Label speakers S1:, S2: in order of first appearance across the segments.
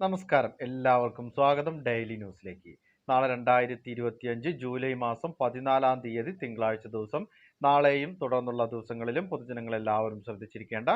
S1: നമസ്കാരം. എല്ലാവർക്കും സ്വാഗതം ഡെയിലി ന്യൂസിലേക്ക് നാളെ രണ്ടായിരത്തി ഇരുപത്തിയഞ്ച് ജൂലൈ മാസം പതിനാലാം തീയതി തിങ്കളാഴ്ച ദിവസം. നാളെയും തുടർന്നുള്ള ദിവസങ്ങളിലും പൊതുജനങ്ങൾ എല്ലാവരും ശ്രദ്ധിച്ചിരിക്കേണ്ട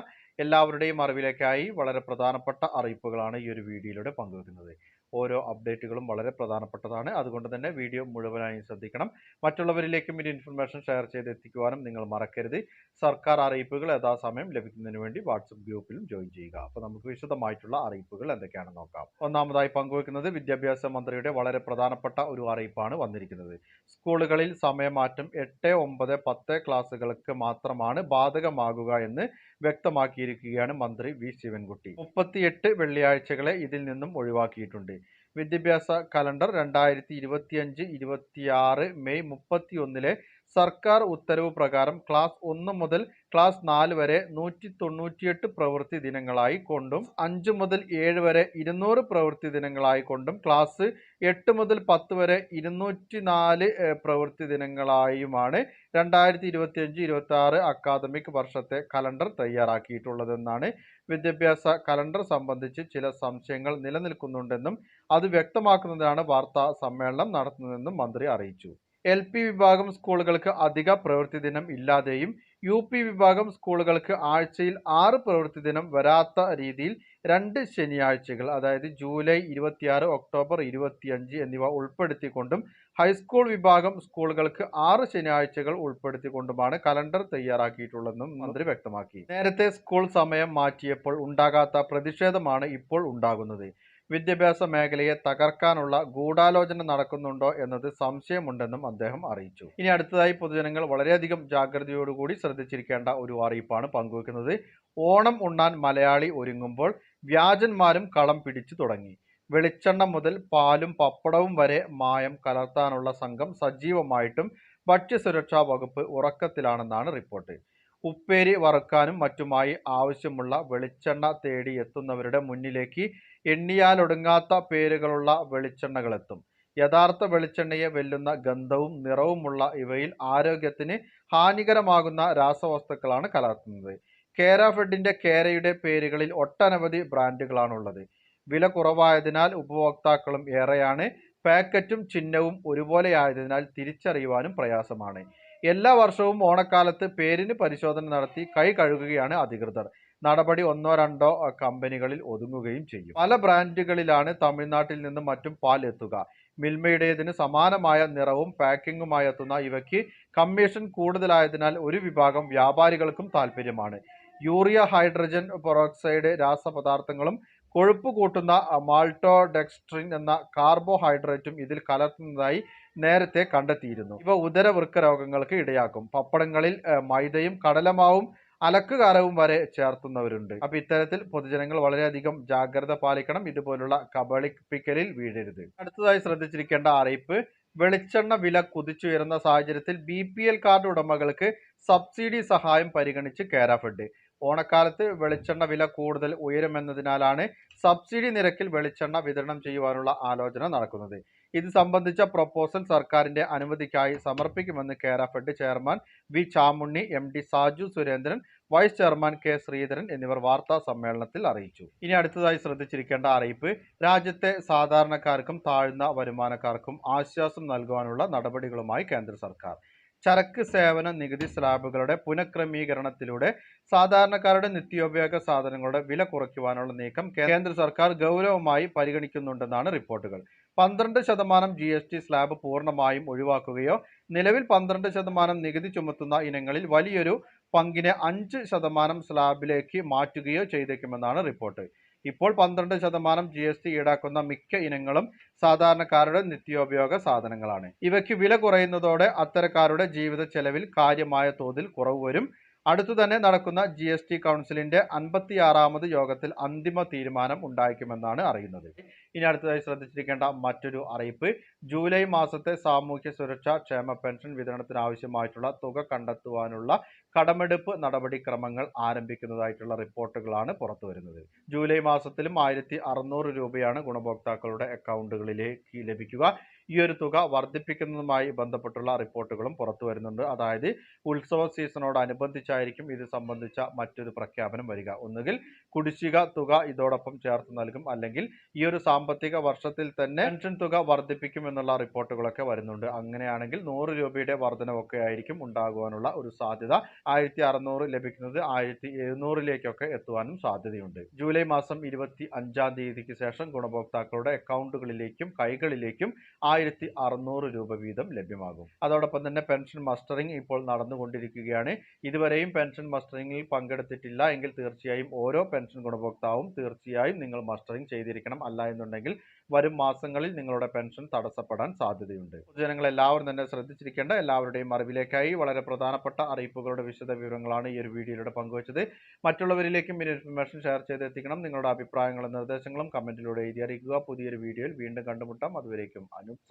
S1: എല്ലാവരുടെയും അറിവിലേക്കായി വളരെ പ്രധാനപ്പെട്ട അറിയിപ്പുകളാണ് ഈ ഒരു വീഡിയോയിലൂടെ പങ്കുവെക്കുന്നത്. ഓരോ അപ്ഡേറ്റുകളും വളരെ പ്രധാനപ്പെട്ടതാണ്. അതുകൊണ്ട് തന്നെ വീഡിയോ മുഴുവനായും ശ്രദ്ധിക്കണം. മറ്റുള്ളവരിലേക്കും ഈ ഇൻഫർമേഷൻ ഷെയർ ചെയ്ത് എത്തിക്കുവാനും നിങ്ങൾ മറക്കരുത്. സർക്കാർ അറിയിപ്പുകൾ യഥാസമയം ലഭിക്കുന്നതിന് വേണ്ടി വാട്സപ്പ് ഗ്രൂപ്പിലും ജോയിൻ ചെയ്യുക. അപ്പോൾ നമുക്ക് വിശദമായിട്ടുള്ള അറിയിപ്പുകൾ എന്തൊക്കെയാണെന്ന് നോക്കാം. ഒന്നാമതായി പങ്കുവെക്കുന്നത് വിദ്യാഭ്യാസ മന്ത്രിയുടെ വളരെ പ്രധാനപ്പെട്ട ഒരു അറിയിപ്പാണ് വന്നിരിക്കുന്നത്. സ്കൂളുകളിൽ സമയമാറ്റം എട്ട് ഒമ്പത് പത്ത് ക്ലാസ്സുകൾക്ക് മാത്രമാണ് ബാധകമാകുക എന്ന് വ്യക്തമാക്കിയിരിക്കുകയാണ് മന്ത്രി വി. ശിവൻകുട്ടി. മുപ്പത്തിയെട്ട് വെള്ളിയാഴ്ചകളെ ഇതിൽ നിന്നും ഒഴിവാക്കിയിട്ടുണ്ട്. വിദ്യാഭ്യാസ കലണ്ടർ രണ്ടായിരത്തി ഇരുപത്തിയഞ്ച് ഇരുപത്തിയാറ് മെയ് മുപ്പത്തി ഒന്നിലെ സർക്കാർ ഉത്തരവ് പ്രകാരം ക്ലാസ് ഒന്ന് മുതൽ ക്ലാസ് നാല് വരെ നൂറ്റി തൊണ്ണൂറ്റിയെട്ട് പ്രവൃത്തി ദിനങ്ങളായി കൊണ്ടും അഞ്ച് മുതൽ ഏഴ് വരെ ഇരുന്നൂറ് പ്രവൃത്തി ദിനങ്ങളായി കൊണ്ടും ക്ലാസ് എട്ട് മുതൽ പത്ത് വരെ ഇരുന്നൂറ്റി നാല് പ്രവൃത്തി ദിനങ്ങളായുമാണ് രണ്ടായിരത്തി ഇരുപത്തി അഞ്ച് ഇരുപത്തി ആറ് അക്കാദമിക് വർഷത്തെ കലണ്ടർ തയ്യാറാക്കിയിട്ടുള്ളതെന്നാണ് വിദ്യാഭ്യാസ കലണ്ടർ സംബന്ധിച്ച് ചില സംശയങ്ങൾ നിലനിൽക്കുന്നുണ്ടെന്നും അത് വ്യക്തമാക്കുന്നതിനാണ് വാർത്താ സമ്മേളനം നടത്തുന്നതെന്നും മന്ത്രി അറിയിച്ചു. എൽ പി വിഭാഗം സ്കൂളുകൾക്ക് അധിക പ്രവൃത്തി ദിനം ഇല്ലാതെയും യു പി വിഭാഗം സ്കൂളുകൾക്ക് ആഴ്ചയിൽ ആറ് പ്രവൃത്തി ദിനം വരാത്ത രീതിയിൽ രണ്ട് ശനിയാഴ്ചകൾ അതായത് ജൂലൈ ഇരുപത്തിയാറ് ഒക്ടോബർ ഇരുപത്തിയഞ്ച് എന്നിവ ഉൾപ്പെടുത്തിക്കൊണ്ടും ഹൈസ്കൂൾ വിഭാഗം സ്കൂളുകൾക്ക് ആറ് ശനിയാഴ്ചകൾ ഉൾപ്പെടുത്തിക്കൊണ്ടുമാണ് കലണ്ടർ തയ്യാറാക്കിയിട്ടുള്ളതെന്നും മന്ത്രി വ്യക്തമാക്കി. നേരത്തെ സ്കൂൾ സമയം മാറ്റിയപ്പോൾ ഉണ്ടാകാത്ത പ്രതിഷേധമാണ് ഇപ്പോൾ ഉണ്ടാകുന്നത്. വിദ്യാഭ്യാസ മേഖലയെ തകർക്കാനുള്ള ഗൂഢാലോചന നടക്കുന്നുണ്ടോ എന്നത് സംശയമുണ്ടെന്നും അദ്ദേഹം അറിയിച്ചു. ഇനി അടുത്തതായി പൊതുജനങ്ങൾ വളരെയധികം ജാഗ്രതയോടുകൂടി ശ്രദ്ധിച്ചിരിക്കേണ്ട ഒരു അറിയിപ്പാണ് പങ്കുവെക്കുന്നത്. ഓണം ഉണ്ണാൻ മലയാളി ഒരുങ്ങുമ്പോൾ വ്യാജന്മാരും കളം പിടിച്ചു തുടങ്ങി. വെളിച്ചെണ്ണ മുതൽ പാലും പപ്പടവും വരെ മായം കലർത്താനുള്ള സംഘം സജീവമായിട്ടും ഭക്ഷ്യസുരക്ഷാ വകുപ്പ് ഉറക്കത്തിലാണെന്നാണ് റിപ്പോർട്ട്. ഉപ്പേരി വറുക്കാനും മറ്റുമായി ആവശ്യമുള്ള വെളിച്ചെണ്ണ തേടി എത്തുന്നവരുടെ മുന്നിലേക്ക് എണ്ണിയാലൊടുങ്ങാത്ത പേരുകളുള്ള വെളിച്ചെണ്ണകളെത്തും. യഥാർത്ഥ വെളിച്ചെണ്ണയെ വെല്ലുന്ന ഗന്ധവും നിറവുമുള്ള ഇവയിൽ ആരോഗ്യത്തിന് ഹാനികരമാകുന്ന രാസവസ്തുക്കളാണ് കലർത്തുന്നത്. കേര ഫെഡിന്റെ കേരയുടെ പേരുകളിൽ ഒട്ടനവധി ബ്രാൻഡുകളാണുള്ളത്. വില കുറവായതിനാൽ ഉപഭോക്താക്കളും ഏറെയാണ്. പാക്കറ്റും ചിഹ്നവും ഒരുപോലെയായതിനാൽ തിരിച്ചറിയുവാനും പ്രയാസമാണ്. എല്ലാ വർഷവും ഓണക്കാലത്ത് പേരിന് പരിശോധന നടത്തി കൈ കഴുകുകയാണ് അധികൃതർ. നടപടി ഒന്നോ രണ്ടോ കമ്പനികളിൽ ഒതുങ്ങുകയും ചെയ്യും. പല ബ്രാൻഡുകളിലാണ് തമിഴ്നാട്ടിൽ നിന്നും മറ്റും പാൽ എത്തുക. മിൽമയുടേതിന് സമാനമായ നിറവും പാക്കിങ്ങുമായി എത്തുന്ന ഇവയ്ക്ക് കമ്മീഷൻ കൂടുതലായതിനാൽ ഒരു വിഭാഗം വ്യാപാരികൾക്കും താല്പര്യമാണ് യൂറിയ ഹൈഡ്രജൻ പെറോക്സൈഡ് രാസപദാർത്ഥങ്ങളും കൊഴുപ്പ് കൂട്ടുന്ന മാൾട്ടോഡെക്സ്ട്രിൻ എന്ന കാർബോഹൈഡ്രേറ്റും ഇതിൽ കലർത്തുന്നതായി നേരത്തെ കണ്ടെത്തിയിരുന്നു. ഇവ ഉദരവൃക്ക രോഗങ്ങൾക്ക് ഇടയാക്കും. പപ്പടങ്ങളിൽ മൈദയും കടലമാവും അലക്കുകാരവും വരെ ചേർത്തുന്നവരുണ്ട്. അപ്പൊ ഇത്തരത്തിൽ പൊതുജനങ്ങൾ വളരെയധികം ജാഗ്രത പാലിക്കണം. ഇതുപോലുള്ള കബളിപ്പിക്കലിൽ വീഴരുത്. അടുത്തതായി ശ്രദ്ധിച്ചിരിക്കേണ്ട അറിയിപ്പ് വെളിച്ചെണ്ണ വില കുതിച്ചുയരുന്ന സാഹചര്യത്തിൽ ബി കാർഡ് ഉടമകൾക്ക് സബ്സിഡി സഹായം പരിഗണിച്ച് കേരാഫെഡ് ഓണക്കാലത്ത് വെളിച്ചെണ്ണ വില കൂടുതൽ ഉയരുമെന്നതിനാലാണ് സബ്സിഡി നിരക്കിൽ വെളിച്ചെണ്ണ വിതരണം ചെയ്യുവാനുള്ള ആലോചന നടക്കുന്നത്. ഇത് സംബന്ധിച്ച പ്രപ്പോസൽ സർക്കാരിന്റെ അനുമതിക്കായി സമർപ്പിക്കുമെന്ന് Kerafed chairman V Chamunni M D Saju Surendran vice chairman K Sreedharan എന്നിവർ വാർത്താ സമ്മേളനത്തിൽ അറിയിച്ചു. ഇനി അടുത്തതായി ശ്രദ്ധിച്ചിരിക്കേണ്ട അറിയിപ്പ് രാജ്യത്തെ സാധാരണക്കാർക്കും താഴ്ന്ന വരുമാനക്കാർക്കും ആശ്വാസം നൽകുവാനുള്ള നടപടികളുമായി കേന്ദ്ര സർക്കാർ. ചരക്ക് സേവന നികുതി സ്ലാബുകളുടെ പുനഃക്രമീകരണത്തിലൂടെ സാധാരണക്കാരുടെ നിത്യോപയോഗ സാധനങ്ങളുടെ വില കുറയ്ക്കുവാനുള്ള നീക്കം കേന്ദ്ര സർക്കാർ ഗൗരവമായി പരിഗണിക്കുന്നുണ്ടെന്നാണ് റിപ്പോർട്ടുകൾ. പന്ത്രണ്ട് ശതമാനം ജി എസ് ടി സ്ലാബ് പൂർണമായും ഒഴിവാക്കുകയോ നിലവിൽ പന്ത്രണ്ട് ശതമാനം നികുതി ചുമത്തുന്ന ഇനങ്ങളിൽ വലിയൊരു പങ്കിനെ അഞ്ച് ശതമാനം സ്ലാബിലേക്ക് മാറ്റുകയോ ചെയ്തേക്കുമെന്നാണ് റിപ്പോർട്ട്. ഇപ്പോൾ പന്ത്രണ്ട് ശതമാനം ജി എസ് ടി ഈടാക്കുന്ന മിക്ക ഇനങ്ങളും സാധാരണക്കാരുടെ നിത്യോപയോഗ സാധനങ്ങളാണ്. ഇവയ്ക്ക് വില കുറയുന്നതോടെ അത്തരക്കാരുടെ ജീവിത ചെലവിൽ കാര്യമായ തോതിൽ കുറവ് വരും. അടുത്തു തന്നെ നടക്കുന്ന ജി എസ് ടി കൗൺസിലിന്റെ അൻപത്തിയാറാമത് യോഗത്തിൽ അന്തിമ തീരുമാനം ഉണ്ടായേക്കുമെന്നാണ് അറിയുന്നത്. ഇനി അടുത്തതായി ശ്രദ്ധിച്ചിരിക്കേണ്ട മറ്റൊരു അറിയിപ്പ്. ജൂലൈ മാസത്തെ സാമൂഹ്യ സുരക്ഷാ ക്ഷേമ പെൻഷൻ വിതരണത്തിന് ആവശ്യമായിട്ടുള്ള തുക കണ്ടെത്തുവാനുള്ള കടമെടുപ്പ് നടപടിക്രമങ്ങൾ ആരംഭിക്കുന്നതായിട്ടുള്ള റിപ്പോർട്ടുകളാണ് പുറത്തു വരുന്നത്. ജൂലൈ മാസത്തിലും ആയിരത്തി അറുന്നൂറ് രൂപയാണ് ഗുണഭോക്താക്കളുടെ അക്കൗണ്ടുകളിലേക്ക് ലഭിക്കുക. ഈ ഒരു തുക വർദ്ധിപ്പിക്കുന്നതുമായി ബന്ധപ്പെട്ടുള്ള റിപ്പോർട്ടുകളും പുറത്തു വരുന്നുണ്ട്. അതായത് ഉത്സവ സീസണോടനുബന്ധിച്ചായിരിക്കും ഇത് സംബന്ധിച്ച മറ്റൊരു പ്രഖ്യാപനം വരിക. ഒന്നുകിൽ കുടിശ്ശിക തുക ഇതോടൊപ്പം ചേർത്ത് നൽകും. അല്ലെങ്കിൽ ഈ ഒരു വർഷത്തിൽ തന്നെ പെൻഷൻ തുക വർദ്ധിപ്പിക്കുമെന്നുള്ള റിപ്പോർട്ടുകളൊക്കെ വരുന്നുണ്ട്. അങ്ങനെയാണെങ്കിൽ നൂറ് രൂപയുടെ വർധനവൊക്കെ ആയിരിക്കും ഉണ്ടാകുവാനുള്ള ഒരു സാധ്യത. ആയിരത്തി അറുന്നൂറ് ലഭിക്കുന്നത് ആയിരത്തി എഴുന്നൂറിലേക്കൊക്കെ എത്തുവാനും സാധ്യതയുണ്ട്. ജൂലൈ മാസം ഇരുപത്തി അഞ്ചാം തീയതിക്ക് ശേഷം ഗുണഭോക്താക്കളുടെ അക്കൗണ്ടുകളിലേക്കും കൈകളിലേക്കും ആയിരത്തി അറുന്നൂറ് രൂപ വീതം ലഭ്യമാകും. അതോടൊപ്പം തന്നെ പെൻഷൻ മസ്റ്ററിംഗ് ഇപ്പോൾ നടന്നുകൊണ്ടിരിക്കുകയാണ്. ഇതുവരെയും പെൻഷൻ മസ്റ്ററിംഗിൽ പങ്കെടുത്തിട്ടില്ല എങ്കിൽ തീർച്ചയായും ഓരോ പെൻഷൻ ഗുണഭോക്താവും തീർച്ചയായും നിങ്ങൾ മസ്റ്ററിംഗ് ചെയ്തിരിക്കണം അല്ല എന്നുണ്ടെങ്കിൽ വരും മാസങ്ങളിൽ നിങ്ങളുടെ പെൻഷൻ തടസ്സപ്പെടാൻ സാധ്യതയുണ്ട്. പൊതുജനങ്ങൾ എല്ലാവരും തന്നെ ശ്രദ്ധിച്ചിരിക്കേണ്ട എല്ലാവരുടെയും അറിവിലേക്കായി വളരെ പ്രധാനപ്പെട്ട അറിയിപ്പുകളുടെ വിശദ വിവരങ്ങളാണ് ഈ ഒരു വീഡിയോയിലൂടെ പങ്കുവച്ചത്. മറ്റുള്ളവരിലേക്കും ഈ ഇൻഫർമേഷൻ ഷെയർ ചെയ്തെത്തിക്കണം. നിങ്ങളുടെ അഭിപ്രായങ്ങളും നിർദ്ദേശങ്ങളും കമന്റിലൂടെ എഴുതി അറിയിക്കുക. പുതിയൊരു വീഡിയോയിൽ വീണ്ടും കണ്ടുമുട്ടാം. അതുവരേക്കും അനുപ്